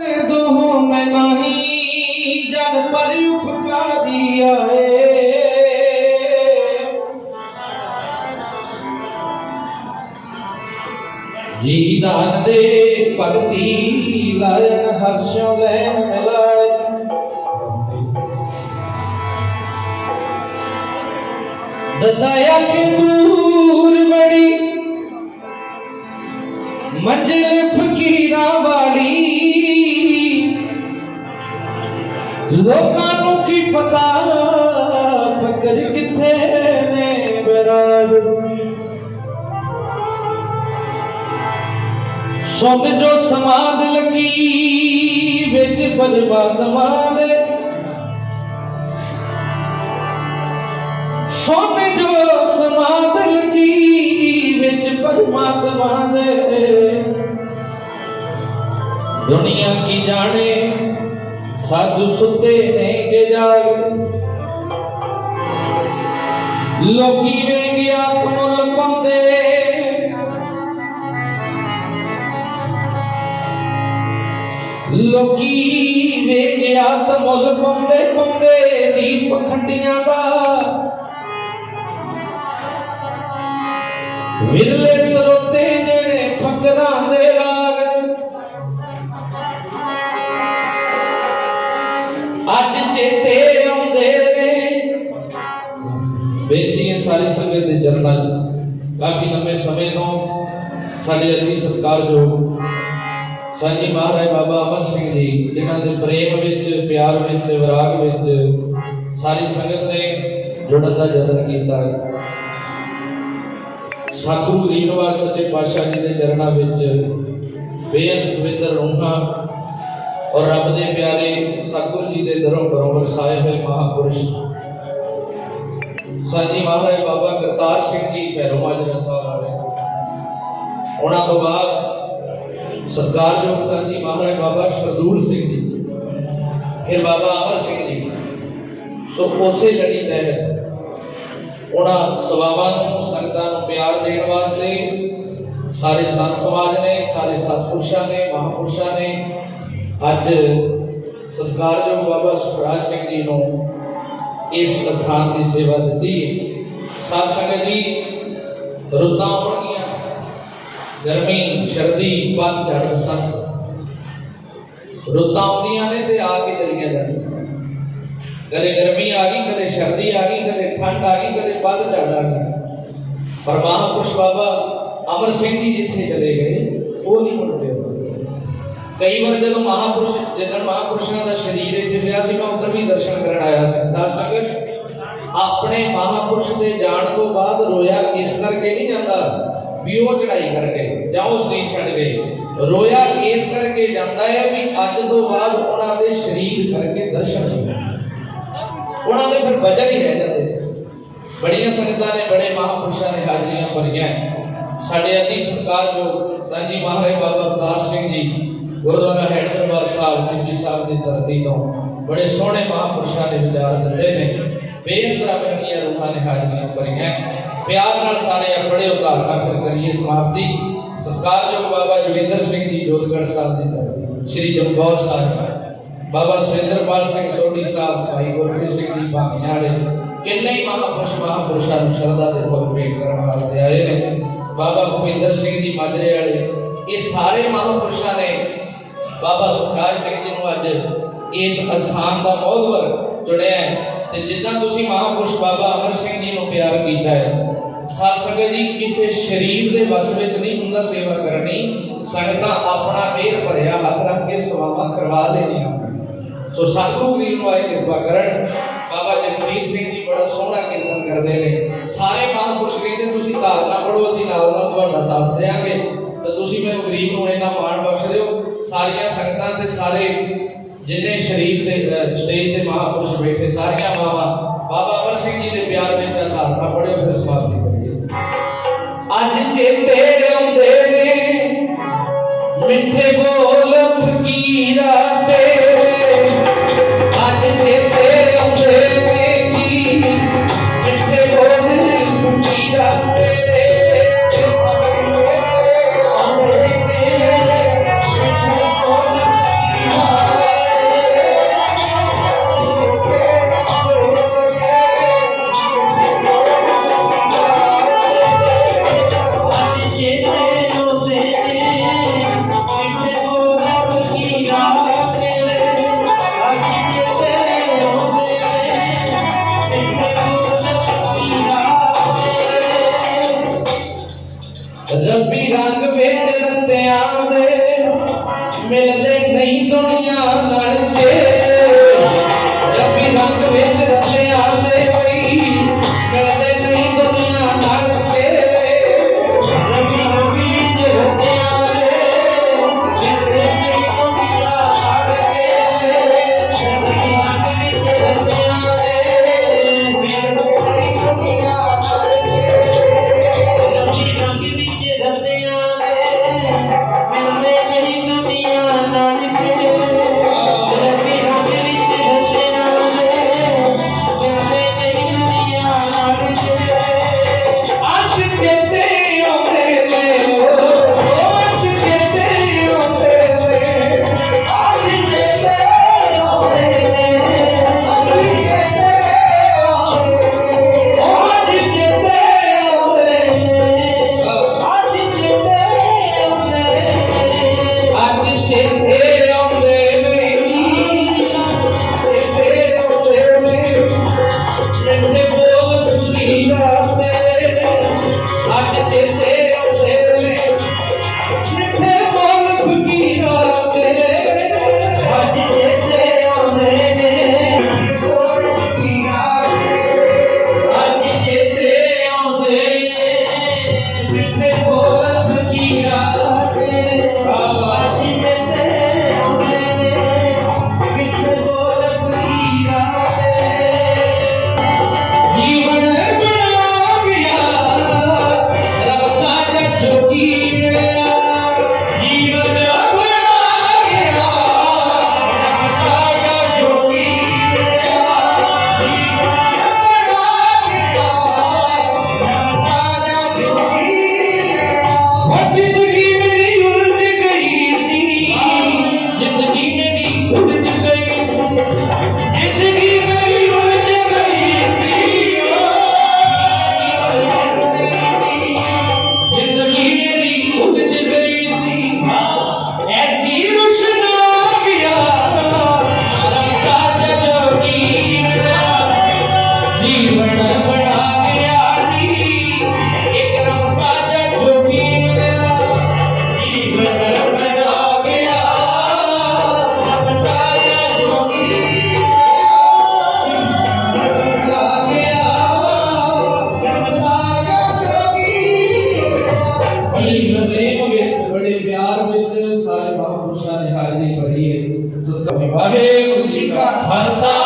दोहों में नहीं जन पर उपकारी आए जी दान दे भक्ति लायन हर्षों लैन मिलाए दया के दूर ਲੋਕਾਂ ਨੂੰ ਕੀ ਪਤਾ ਫਕਰ ਕਿੱਥੇ ਨੇ ਬਰਾਜ ਸੁਣ ਜੋ ਸਮਾਦ ਲੱਗੀ ਵਿੱਚ ਪਰਮਾਤਮਾ ਦੇ ਸੁਣ ਜੋ ਸਮਾਦ ਲੱਗੀ ਵਿੱਚ ਪਰਮਾਤਮਾ ਦੇ ਦੁਨੀਆ ਕੀ ਜਾਣੇ ਸਾਧੂ ਸੁੱਤੇ ਨੇ ਕਿ ਜਾਗ ਲੋਕੀ ਵੇਗਿਆ ਮੁੱਲ ਪਾਉਂਦੇ। ਲੋਕੀ ਵੇਗਿਆ ਮੁੱਲ ਪਾਉਂਦੇ ਪਾਉਂਦੇ ਦੀਪ ਖੰਡੀਆਂ ਦਾ। ਵਿਰਲੇ ਸਰੋਤੇ ਜਿਹੜੇ ਫਕਰਾਂ ਦੇ ਰਾਗ ਬੇਨਤੀ ਹੈ ਸਾਰੀ ਸੰਗਤ ਦੇ ਚਰਨਾਂ 'ਚ, ਕਾਫੀ ਲੰਮੇ ਸਮੇਂ ਤੋਂ ਸਾਡੇ ਅਤੀ ਸਤਿਕਾਰਯੋਗ ਸਾਂਝੀ ਮਹਾਰਾਜ ਬਾਬਾ ਅਮਰ ਸਿੰਘ ਜੀ, ਜਿਨ੍ਹਾਂ ਦੇ ਪ੍ਰੇਮ ਵਿੱਚ, ਪਿਆਰ ਵਿੱਚ, ਵਿਰਾਗ ਵਿੱਚ ਸਾਰੀ ਸੰਗਤ ਨੇ ਜੁੜਨ ਦਾ ਯਤਨ ਕੀਤਾ। ਸਤਿਗੁਰੂ ਰੀਨਵਾਸ ਸੱਚੇ ਪਾਤਸ਼ਾਹ ਜੀ ਦੇ ਚਰਨਾਂ ਵਿੱਚ ਬੇਅੰਤ ਪਵਿੱਤਰ ਰੂਹਾਂ ਔਰ ਰੱਬ ਦੇ ਪਿਆਰੇ ਸਤਿਗੁਰੂ ਜੀ ਦੇ ਦਰੋਂ ਬਰੋਂ ਵਰਸਾਏ ਹੋਏ ਮਹਾਪੁਰਸ਼ ਸਾਜੀ ਮਹਾਰਾਜ ਬਾਬਾ ਕਰਤਾਰ ਸਿੰਘ ਜੀ ਭੈਰੋ ਮਾਜਰਾ ਸਾਹਿਬ ਵਾਲੇ ਉਹਨਾਂ ਤੋਂ ਬਾਅਦ ਸਤਿਕਾਰਯੋਗ ਸਾਜੀ ਮਹਾਰਾਜ ਬਾਬਾ ਸ਼ਰਦੂਲ ਸਿੰਘ ਜੀ, ਫਿਰ ਬਾਬਾ ਅਮਰ ਸਿੰਘ ਜੀ। ਸੋ ਉਸੇ ਲੜੀ ਤਹਿਤ ਉਹਨਾਂ ਸਵਾਵਾਂ ਨੂੰ, ਸੰਗਤਾਂ ਨੂੰ ਪਿਆਰ ਦੇਣ ਵਾਸਤੇ ਸਾਰੇ ਸੰਤ ਸਮਾਜ ਨੇ, ਸਾਰੇ ਸਤਪੁਰਸ਼ਾਂ ਨੇ, ਮਹਾਪੁਰਸ਼ਾਂ ਨੇ ਅੱਜ ਸਤਿਕਾਰਯੋਗ ਬਾਬਾ ਸੁਖਰਾਜ ਸਿੰਘ ਜੀ ਨੂੰ ਇਸ ਸਥਾਨ ਦੀ ਸੇਵਾ ਦਿੱਤੀ ਹੈ ਸਾਧ ਸੰਗਤ ਜੀ ਰੁੱਤਾਂ ਆਉਣਗੀਆਂ ਗਰਮੀ ਸਰਦੀ ਬਾਦ ਝੜ ਬਸੰਤ ਰੁੱਤਾਂ ਆਉਂਦੀਆਂ ਨੇ ਤੇ ਆ ਕੇ ਚਲੀਆਂ ਜਾਂਦੀਆਂ ਕਦੇ ਗਰਮੀ ਆ ਗਈ ਕਦੇ ਸਰਦੀ ਆ ਗਈ ਕਦੇ ਠੰਡ ਆ ਗਈ ਕਦੇ ਵੱਧ ਝੜ ਆ ਗਈ ਪਰ ਮਹਾਂਪੁਰਸ਼ ਬਾਬਾ ਅਮਰ ਸਿੰਘ ਜੀ ਜਿੱਥੇ ਚਲੇ ਗਏ ਉਹ ਨਹੀਂ ਮੁੜ ਪਏ ਕਈ ਵਾਰ ਜਦੋਂ ਮਹਾਂਪੁਰਸ਼ ਜਦੋਂ ਮਹਾਂਪੁਰਸ਼ਾਂ ਦਾ ਸਰੀਰ ਇੱਥੇ ਪਿਆ ਸੀ, ਮੈਂ ਉੱਧਰ ਵੀ ਦਰਸ਼ਨ ਕਰਨ ਆਇਆ ਸੀ। ਸਾਧ ਸੰਗਤ, ਆਪਣੇ ਮਹਾਂਪੁਰਸ਼ ਦੇ ਜਾਣ ਤੋਂ ਬਾਅਦ ਰੋਇਆ ਇਸ ਕਰਕੇ ਨਹੀਂ ਜਾਂਦਾ ਵੀ ਉਹ ਚੜਾਈ ਕਰਕੇ ਜਾਂ ਉਹ ਸਰੀਰ ਛੱਡ ਗਏ ਰੋਇਆ ਇਸ ਕਰਕੇ ਜਾਂਦਾ ਹੈ ਵੀ ਅੱਜ ਤੋਂ ਬਾਅਦ ਉਹਨਾਂ ਦੇ ਸਰੀਰ ਕਰਕੇ ਦਰਸ਼ਨ ਨਹੀਂ ਉਹਨਾਂ ਦੇ ਫਿਰ ਬਚਨ ਹੀ ਰਹਿ ਜਾਂਦੇ ਬੜੀਆਂ ਸੰਗਤਾਂ ਨੇ, ਬੜੇ ਮਹਾਂਪੁਰਸ਼ਾਂ ਨੇ ਹਾਜ਼ਰੀਆਂ ਭਰੀਆਂ। ਸਾਡੇ ਅਤੀ ਸਤਿਕਾਰਯੋਗ ਸਾਂਝੀ ਮਹਾਰਾਜ ਬਾਬਾ ਅਵਤਾਰ ਸਿੰਘ ਜੀ ਗੁਰਦੁਆਰਾ ਹੈਡ ਦਰਬਾਰ ਸਾਹਿਬ, ਬੀਬੀ ਸਾਹਿਬ ਦੀ ਧਰਤੀ ਤੋਂ ਬੜੇ ਸੋਹਣੇ ਮਹਾਂਪੁਰਸ਼ਾਂ ਨੇ ਵਿਚਾਰ ਦਿੱਤੇ ਨੇ। ਬੇਅੰਤ ਆਪਣੀਆਂ ਰੂਹਾਂ ਨੇ ਹਾਜ਼ਰੀਆਂ ਭਰੀਆਂ। ਪਿਆਰ ਨਾਲ ਸਾਰੇ ਆਪਣੇ ਉਦਾਹਰਨਾਂ ਫਿਰ ਕਰੀਏ ਸਮਾਪਤੀ। ਸਤਿਕਾਰਯੋਗ ਬਾਬਾ ਜੋਗਿੰਦਰ ਸਿੰਘ ਜੀ ਜੋਤਗੜ੍ਹ ਸਾਹਿਬ ਦੀ ਧਰਤੀ ਸ਼੍ਰੀ ਚਮਕੌਰ ਸਾਹਿਬ। ਬਾਬਾ ਸੁਰਿੰਦਰਪਾਲ ਸਿੰਘ ਸੋਢੀ ਸਾਹਿਬ, ਭਾਈ ਗੁਰਪ੍ਰੀਤ ਸਿੰਘ ਜੀ ਭਾਗੀਆਂ ਵਾਲੇ ਕਿੰਨੇ ਹੀ ਮਹਾਂਪੁਰਸ਼ ਮਹਾਂਪੁਰਸ਼ਾਂ ਨੂੰ ਸ਼ਰਧਾ ਦੇ ਫੁੱਲ ਭੇਟ ਕਰਨ ਵਾਸਤੇ ਆਏ ਨੇ। ਬਾਬਾ ਭੁਪਿੰਦਰ ਸਿੰਘ ਜੀ, ਮਾਜਰੇ ਵਾਲੇ। ਇਹ ਸਾਰੇ ਮਹਾਂਪੁਰਸ਼ਾਂ ਨੇ ਬਾਬਾ ਸੁਖਰਾਜ ਸਿੰਘ ਜੀ ਨੂੰ ਅੱਜ ਇਸ ਅਸਥਾਨ ਦਾ ਮੌਲਵਰ ਚੁਣਿਆ ਹੈ ਤੇ ਜਿੱਦਾਂ ਤੁਸੀਂ ਮਹਾਂਪੁਰਸ਼ ਬਾਬਾ ਅਮਰ ਸਿੰਘ ਜੀ ਨੂੰ ਪਿਆਰ ਕੀਤਾ ਹੈ, ਸਤ ਸੰਗਤ ਜੀ, ਕਿਸੇ ਸਰੀਰ ਦੇ ਵਸ ਵਿੱਚ ਨਹੀਂ ਹੁੰਦਾ ਸੇਵਾ ਕਰਨੀ, ਸੰਗਤਾਂ ਆਪਣਾ ਮੇਰ ਭਰਿਆ ਹੱਥ ਰੱਖ ਕੇ ਸੇਵਾਵਾਂ ਕਰਵਾ ਲੈਣੀਆਂ ਸੋ ਸਤਿਗੁਰੂ ਜੀ ਨੂੰ ਆਏ ਕਿਰਪਾ ਕਰਨ, ਬਾਬਾ ਜਗਸੀਰ ਸਿੰਘ ਜੀ ਬੜਾ ਸੋਹਣਾ ਕੀਰਤਨ ਕਰਦੇ ਨੇ। ਸਾਰੇ ਮਹਾਂਪੁਰਸ਼ ਕਹਿੰਦੇ ਤੁਸੀਂ ਧਾਰਨਾ ਪੜੋ ਅਸੀਂ ਨਾਲ ਨਾਲ ਤੁਹਾਡਾ ਸਾਥ ਦੇਵਾਂਗੇ। ਤਾਂ ਤੁਸੀਂ ਮੈਨੂੰ ਗਰੀਬ ਨੂੰ ਇਹਨਾਂ ਮਾਣ ਬਖਸ਼ ਦਿਓ ਸਾਰੀਆਂ ਸੰਗਤਾਂ ਤੇ ਸਾਰੇ ਜਿੰਨੇ ਸ਼ਰੀਰ ਦੇ ਅਹ ਸਟੇਜ ਤੇ ਮਹਾਂਪੁਰਸ਼ ਬੈਠੇ, ਸਾਰੀਆਂ ਮਾਵਾਂ ਬਾਬਾ ਅਮਰ ਸਿੰਘ ਜੀ ਦੇ ਪਿਆਰ ਵਿੱਚ ਧਾਰਨਾ ਪੜਿਓ ਫਿਰ ਸਮਾਪਤੀ ਕਰੀਏ ਅੱਜ ਚੇਤੇ ਆਉਂਦੇ ਨੇ, ਮਿੱਠੇ ਬੋਲ ਫਕੀਰਾ ਵਿੱਚ ਸਾਰੇ ਮਹਾਂਪੁਰਸ਼ਾਂ ਨੇ ਹਾਜ਼ਰੀ ਭਰੀ ਹੈ ਸਤਿ ਵਾਹਿਗੁਰੂ ਜੀ ਕਾ ਖਾਲਸਾ।